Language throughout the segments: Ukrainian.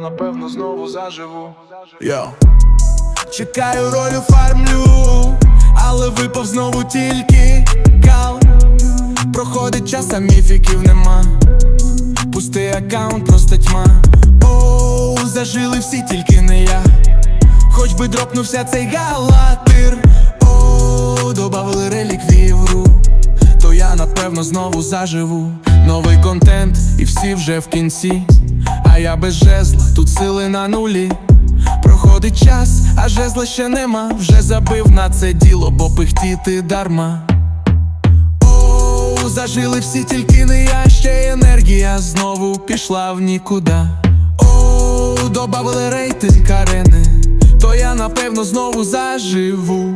напевно знову заживу. Йо. Чекаю ролю фармлю, але випав знову тільки кал. Проходить час, а міфіків нема. Пустий аккаунт, просто тьма. Оу, зажили всі, тільки не я. Хоч би дропнувся цей галатир. Оу, добавили реліквії в гру. То я напевно знову заживу. Новий контент, і всі вже в кінці. А я без жезла, тут сили на нулі. Проходить час, а жезла ще нема. Вже забив на це діло, бо пихтіти дарма. Оу, зажили всі, тільки не я, ще енергія знову пішла в нікуди. Оу, добавили рейтинг арени, то я напевно знову заживу.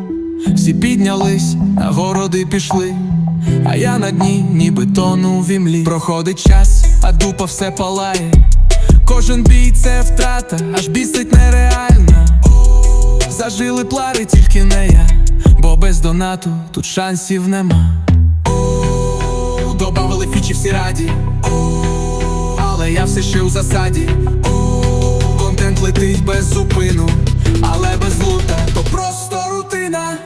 Всі піднялись, а городи пішли. А я на дні, ніби тону в імлі. Проходить час, а дупа все палає. Кожен бій це втрата, аж бісить нереально. Зажили плари, тільки не я, бо без донату тут шансів нема. Добавили фічі всі раді, але я все ще у засаді. Контент летить без зупину, але без лута, то просто рутина.